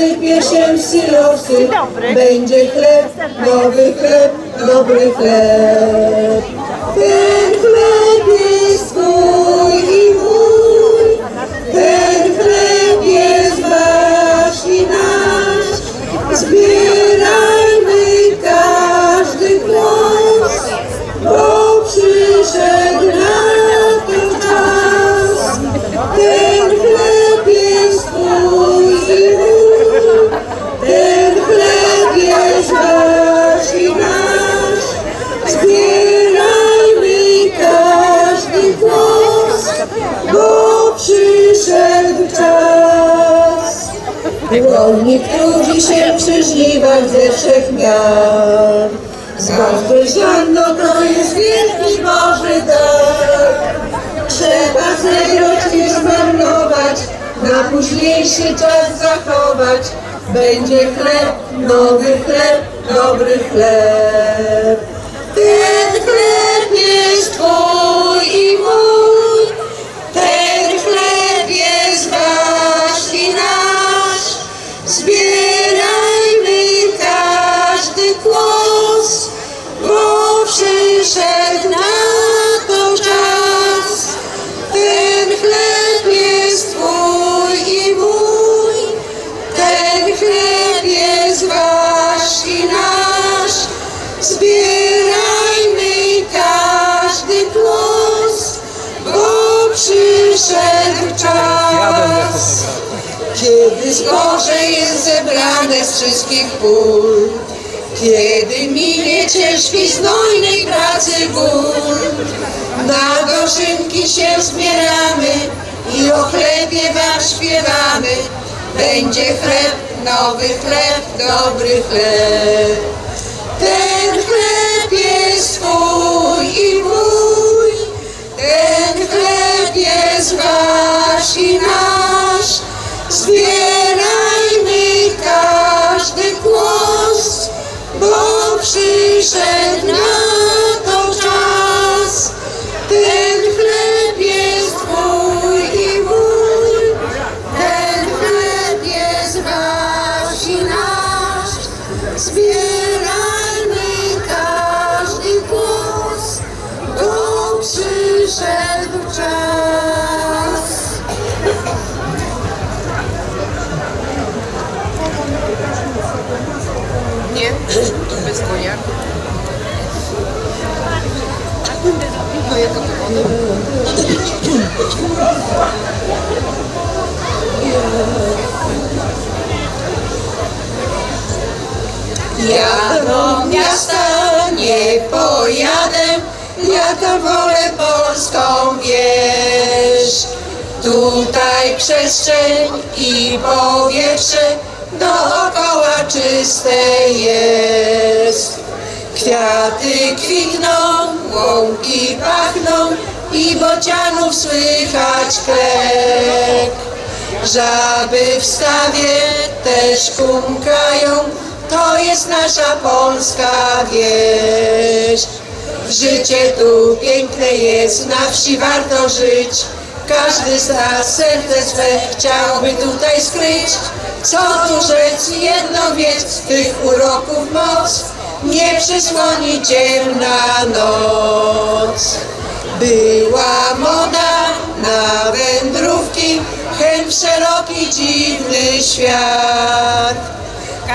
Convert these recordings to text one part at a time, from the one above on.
zasypie się silosy. Będzie chleb, nowy chleb, dobry chleb przy ze wszech miar. Zboże ziarno to jest wielki Boży dar. Trzeba zegroć nie zmarnować, na późniejszy czas zachować. Będzie chleb, nowy chleb, dobry chleb. Przyszedł czas. Kiedy zboże jest zebrane z wszystkich pól, kiedy minie ciężkiej znojnej pracy ból, na dożynki się zbieramy i o chlebie wam śpiewamy. Będzie chleb, nowy chleb, dobry chleb. Ten chleb jest twój i mój, ten chleb jest wasz i nasz. Zbierajmy ja do miasta nie pojadę, ja tam wolę Polską wieś. Tutaj przestrzeń i powietrze dookoła czyste jest. Kwiaty kwitną, łąki pachną i bocianów słychać krek. Żaby w stawie też kumkają, to jest nasza polska wieś. Życie tu piękne jest, na wsi warto żyć. Każdy z nas serce swe chciałby tutaj skryć. Co tu rzec, jedno wiedz, tych uroków moc nie przysłoni ciemna noc. Była moda na wędrówki, chęć w szeroki, dziwny świat.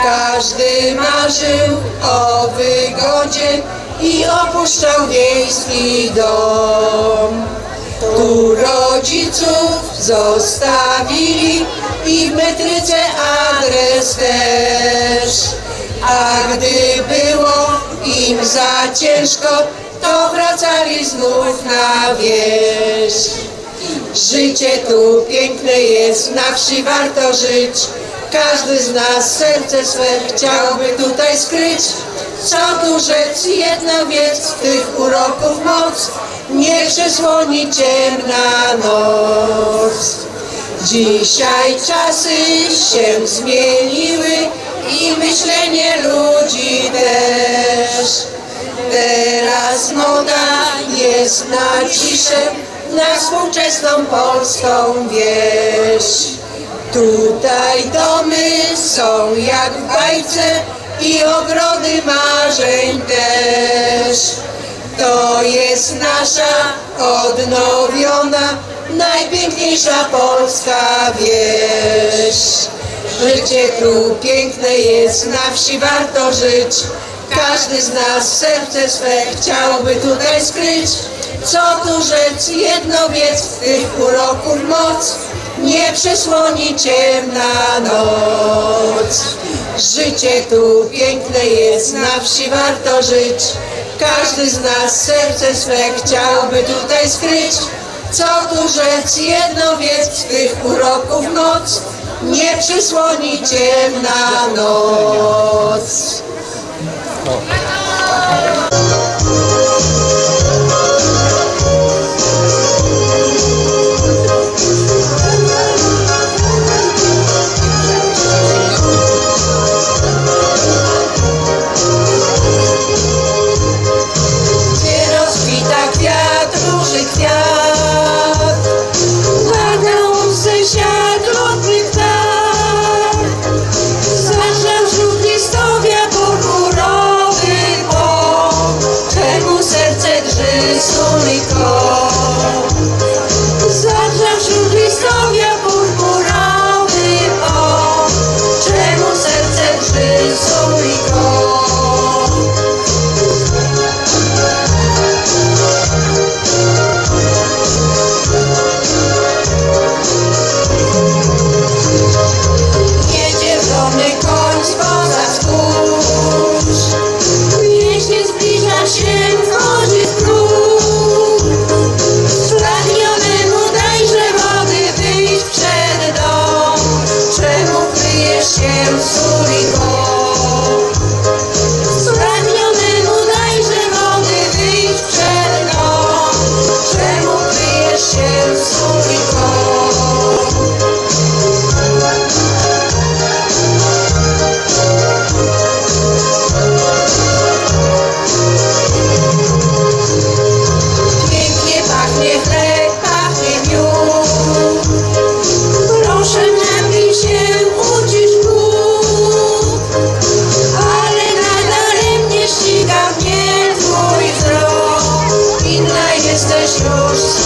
Każdy marzył o wygodzie i opuszczał wiejski dom. Tu rodziców zostawili i w metryce adres też. A gdy było im za ciężko, to wracali znów na wieś. Życie tu piękne jest, na wsi warto żyć. Każdy z nas serce swe chciałby tutaj skryć. Co tu rzec, jedno wiedz, tych uroków moc nie przesłoni ciemna noc. Dzisiaj czasy się zmieniły i myślenie ludzi też. Teraz moda jest na ciszę, na współczesną polską wieś. Tutaj domy są jak w bajce i ogrody marzeń też. To jest nasza odnowiona, najpiękniejsza polska wieś. Życie tu piękne jest, na wsi warto żyć. Każdy z nas serce swe chciałby tutaj skryć. Co tu rzec, jedno wiedz, w tych uroków moc nie przysłoni ciemna noc. Życie tu piękne jest, na wsi warto żyć. Każdy z nas serce swe chciałby tutaj skryć. Co tu rzec, jedno wiedz, w tych uroków noc nie przysłoni ciemna noc. ellos.